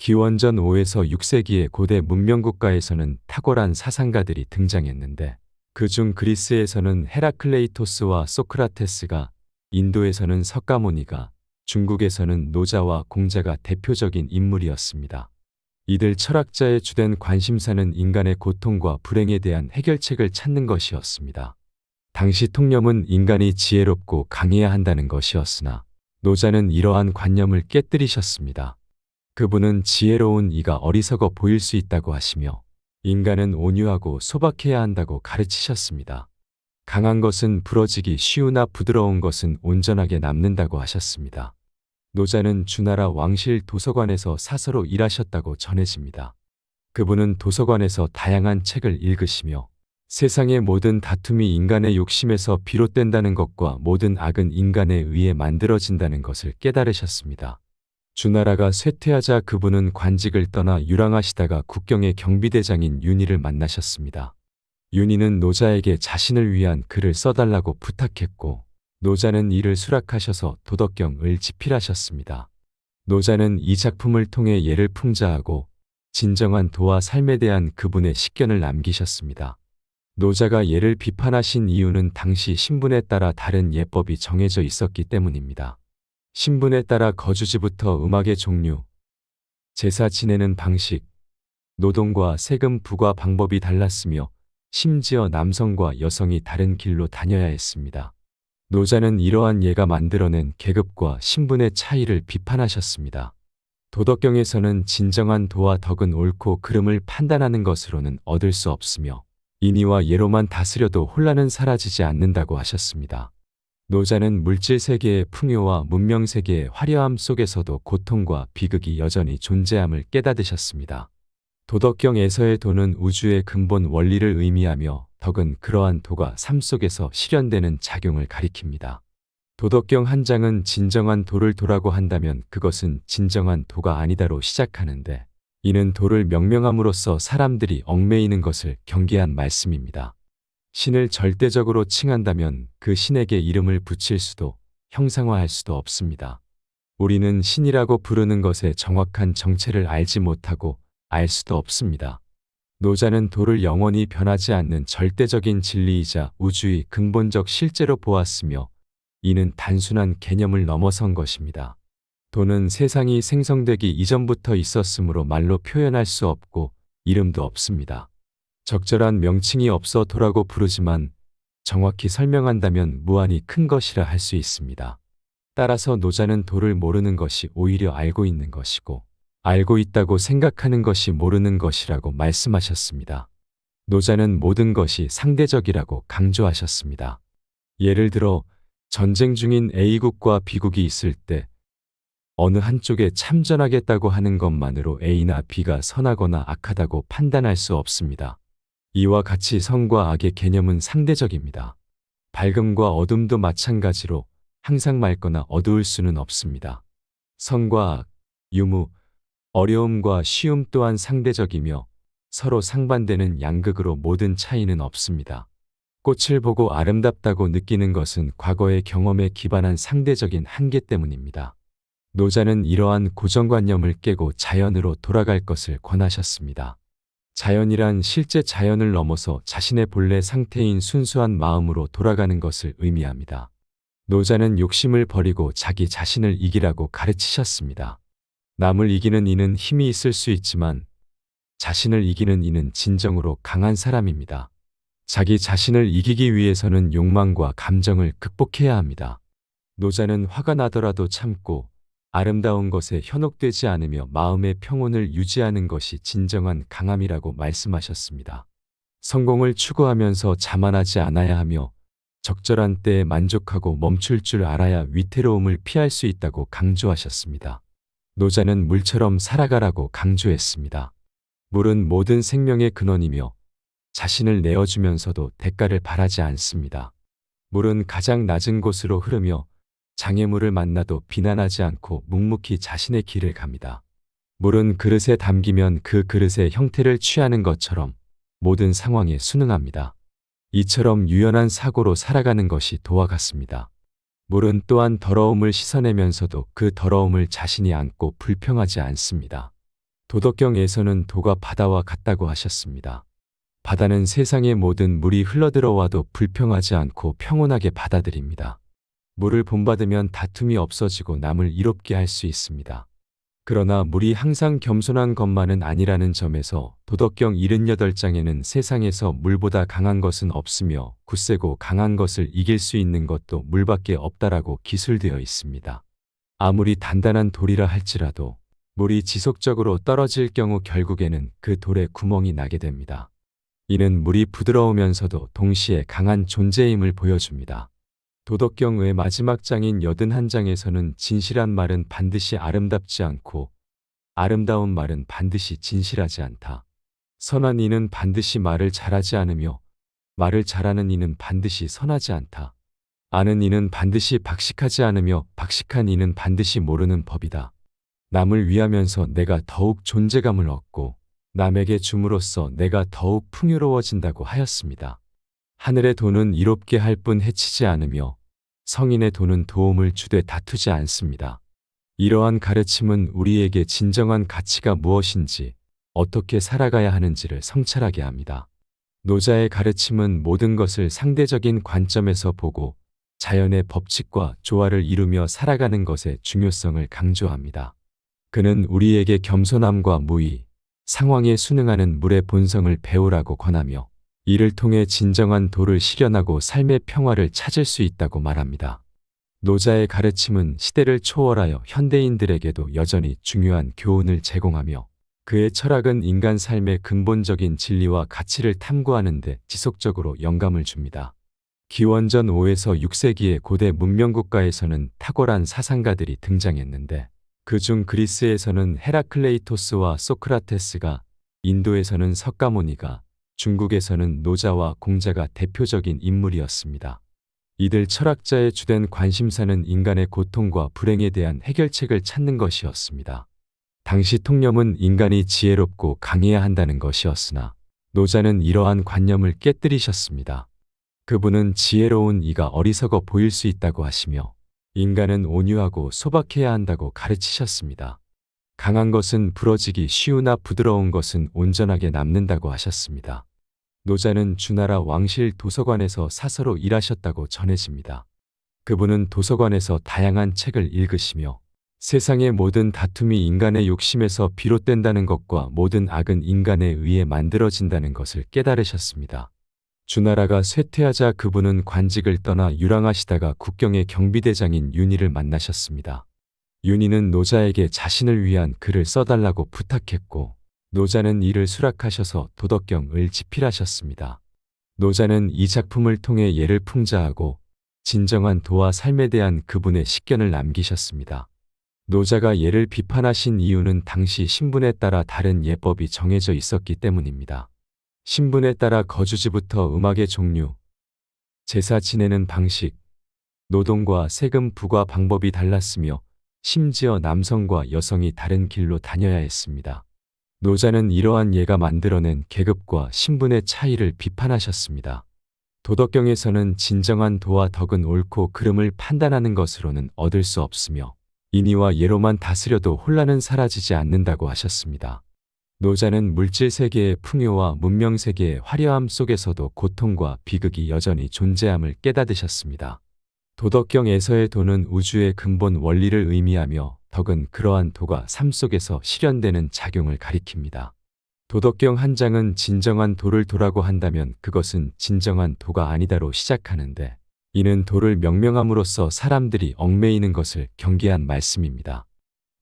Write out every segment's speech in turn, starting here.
기원전 5에서 6세기의 고대 문명국가에서는 탁월한 사상가들이 등장했는데 그중 그리스에서는 헤라클레이토스와 소크라테스가 인도에서는 석가모니가 중국에서는 노자와 공자가 대표적인 인물이었습니다. 이들 철학자의 주된 관심사는 인간의 고통과 불행에 대한 해결책을 찾는 것이었습니다. 당시 통념은 인간이 지혜롭고 강해야 한다는 것이었으나 노자는 이러한 관념을 깨뜨리셨습니다. 그분은 지혜로운 이가 어리석어 보일 수 있다고 하시며 인간은 온유하고 소박해야 한다고 가르치셨습니다. 강한 것은 부러지기 쉬우나 부드러운 것은 온전하게 남는다고 하셨습니다. 노자는 주나라 왕실 도서관에서 사서로 일하셨다고 전해집니다. 그분은 도서관에서 다양한 책을 읽으시며 세상의 모든 다툼이 인간의 욕심에서 비롯된다는 것과 모든 악은 인간에 의해 만들어진다는 것을 깨달으셨습니다. 주나라가 쇠퇴하자 그분은 관직을 떠나 유랑하시다가 국경의 경비대장인 윤희를 만나셨습니다. 윤희는 노자에게 자신을 위한 글을 써달라고 부탁했고 노자는 이를 수락하셔서 도덕경을 집필하셨습니다. 노자는 이 작품을 통해 예를 풍자하고 진정한 도와 삶에 대한 그분의 식견을 남기셨습니다. 노자가 예를 비판하신 이유는 당시 신분에 따라 다른 예법이 정해져 있었기 때문입니다. 신분에 따라 거주지부터 음악의 종류, 제사 지내는 방식, 노동과 세금 부과 방법이 달랐으며 심지어 남성과 여성이 다른 길로 다녀야 했습니다. 노자는 이러한 예가 만들어낸 계급과 신분의 차이를 비판하셨습니다. 도덕경에서는 진정한 도와 덕은 옳고 그름을 판단하는 것으로는 얻을 수 없으며 인의와 예로만 다스려도 혼란은 사라지지 않는다고 하셨습니다. 노자는 물질 세계의 풍요와 문명 세계의 화려함 속에서도 고통과 비극이 여전히 존재함을 깨닫으셨습니다. 도덕경에서의 도는 우주의 근본 원리를 의미하며 덕은 그러한 도가 삶 속에서 실현되는 작용을 가리킵니다. 도덕경 한 장은 진정한 도를 도라고 한다면 그것은 진정한 도가 아니다로 시작하는데 이는 도를 명명함으로써 사람들이 얽매이는 것을 경계한 말씀입니다. 신을 절대적으로 칭한다면 그 신에게 이름을 붙일 수도 형상화할 수도 없습니다. 우리는 신이라고 부르는 것의 정확한 정체를 알지 못하고 알 수도 없습니다. 노자는 도를 영원히 변하지 않는 절대적인 진리이자 우주의 근본적 실제로 보았으며 이는 단순한 개념을 넘어선 것입니다. 도는 세상이 생성되기 이전부터 있었으므로 말로 표현할 수 없고 이름도 없습니다. 적절한 명칭이 없어 도라고 부르지만 정확히 설명한다면 무한히 큰 것이라 할 수 있습니다. 따라서 노자는 도를 모르는 것이 오히려 알고 있는 것이고 알고 있다고 생각하는 것이 모르는 것이라고 말씀하셨습니다. 노자는 모든 것이 상대적이라고 강조하셨습니다. 예를 들어 전쟁 중인 A국과 B국이 있을 때 어느 한쪽에 참전하겠다고 하는 것만으로 A나 B가 선하거나 악하다고 판단할 수 없습니다. 이와 같이 성과 악의 개념은 상대적입니다. 밝음과 어둠도 마찬가지로 항상 맑거나 어두울 수는 없습니다. 성과 악, 유무, 어려움과 쉬움 또한 상대적이며 서로 상반되는 양극으로 모든 차이는 없습니다. 꽃을 보고 아름답다고 느끼는 것은 과거의 경험에 기반한 상대적인 한계 때문입니다. 노자는 이러한 고정관념을 깨고 자연으로 돌아갈 것을 권하셨습니다. 자연이란 실제 자연을 넘어서 자신의 본래 상태인 순수한 마음으로 돌아가는 것을 의미합니다. 노자는 욕심을 버리고 자기 자신을 이기라고 가르치셨습니다. 남을 이기는 이는 힘이 있을 수 있지만 자신을 이기는 이는 진정으로 강한 사람입니다. 자기 자신을 이기기 위해서는 욕망과 감정을 극복해야 합니다. 노자는 화가 나더라도 참고 아름다운 것에 현혹되지 않으며 마음의 평온을 유지하는 것이 진정한 강함이라고 말씀하셨습니다. 성공을 추구하면서 자만하지 않아야 하며 적절한 때에 만족하고 멈출 줄 알아야 위태로움을 피할 수 있다고 강조하셨습니다. 노자는 물처럼 살아가라고 강조했습니다. 물은 모든 생명의 근원이며 자신을 내어주면서도 대가를 바라지 않습니다. 물은 가장 낮은 곳으로 흐르며 장애물을 만나도 비난하지 않고 묵묵히 자신의 길을 갑니다. 물은 그릇에 담기면 그 그릇의 형태를 취하는 것처럼 모든 상황에 순응합니다. 이처럼 유연한 사고로 살아가는 것이 도와 같습니다. 물은 또한 더러움을 씻어내면서도 그 더러움을 자신이 안고 불평하지 않습니다. 도덕경에서는 도가 바다와 같다고 하셨습니다. 바다는 세상의 모든 물이 흘러들어와도 불평하지 않고 평온하게 받아들입니다. 물을 본받으면 다툼이 없어지고 남을 이롭게 할 수 있습니다. 그러나 물이 항상 겸손한 것만은 아니라는 점에서 도덕경 78장에는 세상에서 물보다 강한 것은 없으며 굳세고 강한 것을 이길 수 있는 것도 물밖에 없다라고 기술되어 있습니다. 아무리 단단한 돌이라 할지라도 물이 지속적으로 떨어질 경우 결국에는 그 돌에 구멍이 나게 됩니다. 이는 물이 부드러우면서도 동시에 강한 존재임을 보여줍니다. 도덕경의 마지막 장인 81장에서는 진실한 말은 반드시 아름답지 않고 아름다운 말은 반드시 진실하지 않다. 선한 이는 반드시 말을 잘하지 않으며 말을 잘하는 이는 반드시 선하지 않다. 아는 이는 반드시 박식하지 않으며 박식한 이는 반드시 모르는 법이다. 남을 위하면서 내가 더욱 존재감을 얻고 남에게 줌으로써 내가 더욱 풍요로워진다고 하였습니다. 하늘의 돈은 이롭게 할 뿐 해치지 않으며 성인의 돈은 도움을 주되 다투지 않습니다. 이러한 가르침은 우리에게 진정한 가치가 무엇인지 어떻게 살아가야 하는지를 성찰하게 합니다. 노자의 가르침은 모든 것을 상대적인 관점에서 보고 자연의 법칙과 조화를 이루며 살아가는 것의 중요성을 강조합니다. 그는 우리에게 겸손함과 무의, 상황에 순응하는 물의 본성을 배우라고 권하며 이를 통해 진정한 도를 실현하고 삶의 평화를 찾을 수 있다고 말합니다. 노자의 가르침은 시대를 초월하여 현대인들에게도 여전히 중요한 교훈을 제공하며 그의 철학은 인간 삶의 근본적인 진리와 가치를 탐구하는 데 지속적으로 영감을 줍니다. 기원전 5에서 6세기의 고대 문명국가에서는 탁월한 사상가들이 등장했는데 그중 그리스에서는 헤라클레이토스와 소크라테스가 인도에서는 석가모니가 중국에서는 노자와 공자가 대표적인 인물이었습니다. 이들 철학자의 주된 관심사는 인간의 고통과 불행에 대한 해결책을 찾는 것이었습니다. 당시 통념은 인간이 지혜롭고 강해야 한다는 것이었으나 노자는 이러한 관념을 깨뜨리셨습니다. 그분은 지혜로운 이가 어리석어 보일 수 있다고 하시며 인간은 온유하고 소박해야 한다고 가르치셨습니다. 강한 것은 부러지기 쉬우나 부드러운 것은 온전하게 남는다고 하셨습니다. 노자는 주나라 왕실 도서관에서 사서로 일하셨다고 전해집니다. 그분은 도서관에서 다양한 책을 읽으시며 세상의 모든 다툼이 인간의 욕심에서 비롯된다는 것과 모든 악은 인간에 의해 만들어진다는 것을 깨달으셨습니다. 주나라가 쇠퇴하자 그분은 관직을 떠나 유랑하시다가 국경의 경비대장인 윤희를 만나셨습니다. 윤희는 노자에게 자신을 위한 글을 써달라고 부탁했고 노자는 이를 수락하셔서 도덕경을 집필하셨습니다. 노자는 이 작품을 통해 예를 풍자하고 진정한 도와 삶에 대한 그분의 식견을 남기셨습니다. 노자가 예를 비판하신 이유는 당시 신분에 따라 다른 예법이 정해져 있었기 때문입니다. 신분에 따라 거주지부터 음악의 종류, 제사 지내는 방식, 노동과 세금 부과 방법이 달랐으며 심지어 남성과 여성이 다른 길로 다녀야 했습니다. 노자는 이러한 예가 만들어낸 계급과 신분의 차이를 비판하셨습니다. 도덕경에서는 진정한 도와 덕은 옳고 그름을 판단하는 것으로는 얻을 수 없으며 인의와 예로만 다스려도 혼란은 사라지지 않는다고 하셨습니다. 노자는 물질 세계의 풍요와 문명 세계의 화려함 속에서도 고통과 비극이 여전히 존재함을 깨닫으셨습니다. 도덕경에서의 도는 우주의 근본 원리를 의미하며 덕은 그러한 도가 삶 속에서 실현되는 작용을 가리킵니다. 도덕경 한 장은 진정한 도를 도라고 한다면 그것은 진정한 도가 아니다로 시작하는데 이는 도를 명명함으로써 사람들이 얽매이는 것을 경계한 말씀입니다.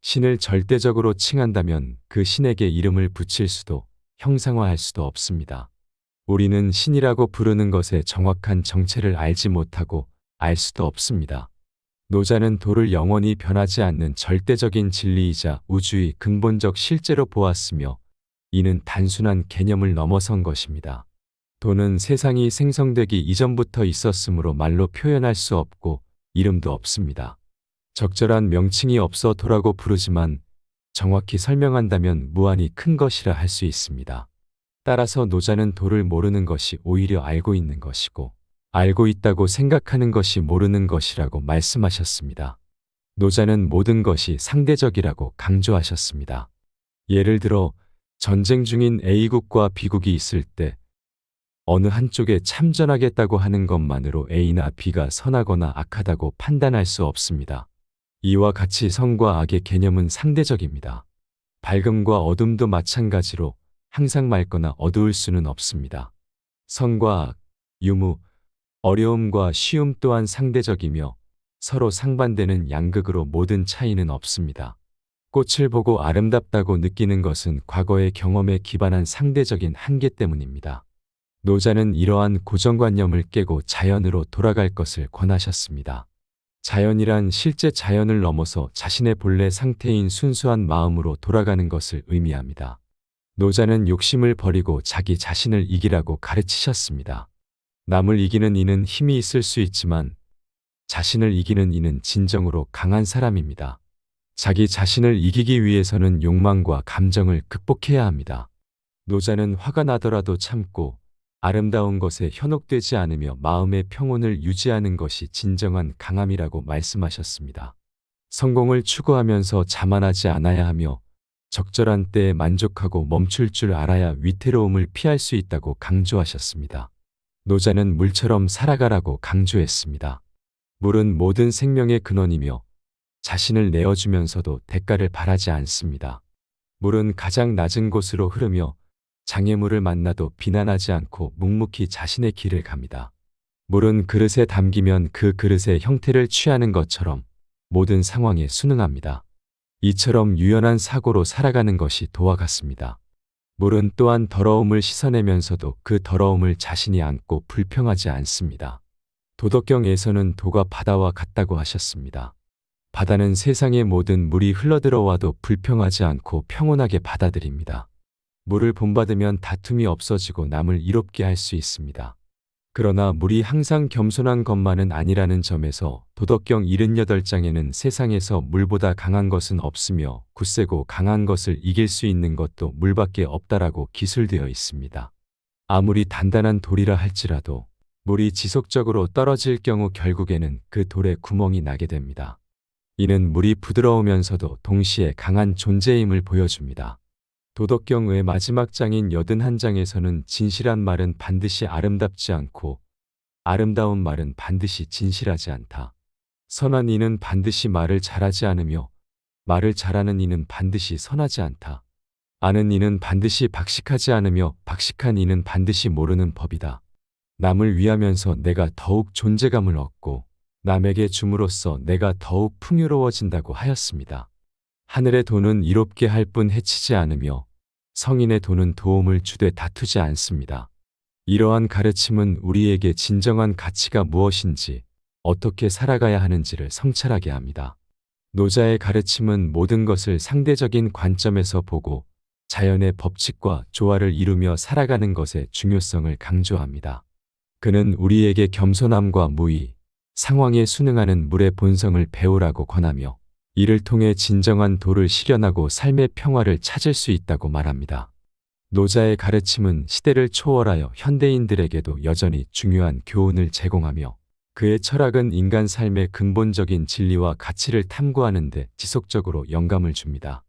신을 절대적으로 칭한다면 그 신에게 이름을 붙일 수도 형상화할 수도 없습니다. 우리는 신이라고 부르는 것의 정확한 정체를 알지 못하고 알 수도 없습니다. 노자는 도를 영원히 변하지 않는 절대적인 진리이자 우주의 근본적 실제로 보았으며 이는 단순한 개념을 넘어선 것입니다. 도는 세상이 생성되기 이전부터 있었으므로 말로 표현할 수 없고 이름도 없습니다. 적절한 명칭이 없어 도라고 부르지만 정확히 설명한다면 무한히 큰 것이라 할 수 있습니다. 따라서 노자는 도를 모르는 것이 오히려 알고 있는 것이고 알고 있다고 생각하는 것이 모르는 것이라고 말씀하셨습니다. 노자는 모든 것이 상대적이라고 강조하셨습니다. 예를 들어 전쟁 중인 A국과 B국이 있을 때 어느 한쪽에 참전하겠다고 하는 것만으로 A나 B가 선하거나 악하다고 판단할 수 없습니다. 이와 같이 성과 악의 개념은 상대적입니다. 밝음과 어둠도 마찬가지로 항상 맑거나 어두울 수는 없습니다. 성과 악, 유무, 어려움과 쉬움 또한 상대적이며 서로 상반되는 양극으로 모든 차이는 없습니다. 꽃을 보고 아름답다고 느끼는 것은 과거의 경험에 기반한 상대적인 한계 때문입니다. 노자는 이러한 고정관념을 깨고 자연으로 돌아갈 것을 권하셨습니다. 자연이란 실제 자연을 넘어서 자신의 본래 상태인 순수한 마음으로 돌아가는 것을 의미합니다. 노자는 욕심을 버리고 자기 자신을 이기라고 가르치셨습니다. 남을 이기는 이는 힘이 있을 수 있지만 자신을 이기는 이는 진정으로 강한 사람입니다. 자기 자신을 이기기 위해서는 욕망과 감정을 극복해야 합니다. 노자는 화가 나더라도 참고 아름다운 것에 현혹되지 않으며 마음의 평온을 유지하는 것이 진정한 강함이라고 말씀하셨습니다. 성공을 추구하면서 자만하지 않아야 하며 적절한 때에 만족하고 멈출 줄 알아야 위태로움을 피할 수 있다고 강조하셨습니다. 노자는 물처럼 살아가라고 강조했습니다. 물은 모든 생명의 근원이며 자신을 내어주면서도 대가를 바라지 않습니다. 물은 가장 낮은 곳으로 흐르며 장애물을 만나도 비난하지 않고 묵묵히 자신의 길을 갑니다. 물은 그릇에 담기면 그 그릇의 형태를 취하는 것처럼 모든 상황에 순응합니다. 이처럼 유연한 사고로 살아가는 것이 도와 같습니다. 물은 또한 더러움을 씻어내면서도 그 더러움을 자신이 안고 불평하지 않습니다. 도덕경에서는 도가 바다와 같다고 하셨습니다. 바다는 세상의 모든 물이 흘러들어와도 불평하지 않고 평온하게 받아들입니다. 물을 본받으면 다툼이 없어지고 남을 이롭게 할 수 있습니다. 그러나 물이 항상 겸손한 것만은 아니라는 점에서 도덕경 78장에는 세상에서 물보다 강한 것은 없으며 굳세고 강한 것을 이길 수 있는 것도 물밖에 없다라고 기술되어 있습니다. 아무리 단단한 돌이라 할지라도 물이 지속적으로 떨어질 경우 결국에는 그 돌에 구멍이 나게 됩니다. 이는 물이 부드러우면서도 동시에 강한 존재임을 보여줍니다. 도덕경의 마지막 장인 81장에서는 진실한 말은 반드시 아름답지 않고 아름다운 말은 반드시 진실하지 않다. 선한 이는 반드시 말을 잘하지 않으며 말을 잘하는 이는 반드시 선하지 않다. 아는 이는 반드시 박식하지 않으며 박식한 이는 반드시 모르는 법이다. 남을 위하면서 내가 더욱 존재감을 얻고 남에게 줌으로써 내가 더욱 풍요로워진다고 하였습니다. 하늘의 돈은 이롭게 할 뿐 해치지 않으며 성인의 돈은 도움을 주되 다투지 않습니다. 이러한 가르침은 우리에게 진정한 가치가 무엇인지 어떻게 살아가야 하는지를 성찰하게 합니다. 노자의 가르침은 모든 것을 상대적인 관점에서 보고 자연의 법칙과 조화를 이루며 살아가는 것의 중요성을 강조합니다. 그는 우리에게 겸손함과 무의, 상황에 순응하는 물의 본성을 배우라고 권하며 이를 통해 진정한 도를 실현하고 삶의 평화를 찾을 수 있다고 말합니다. 노자의 가르침은 시대를 초월하여 현대인들에게도 여전히 중요한 교훈을 제공하며 그의 철학은 인간 삶의 근본적인 진리와 가치를 탐구하는 데 지속적으로 영감을 줍니다.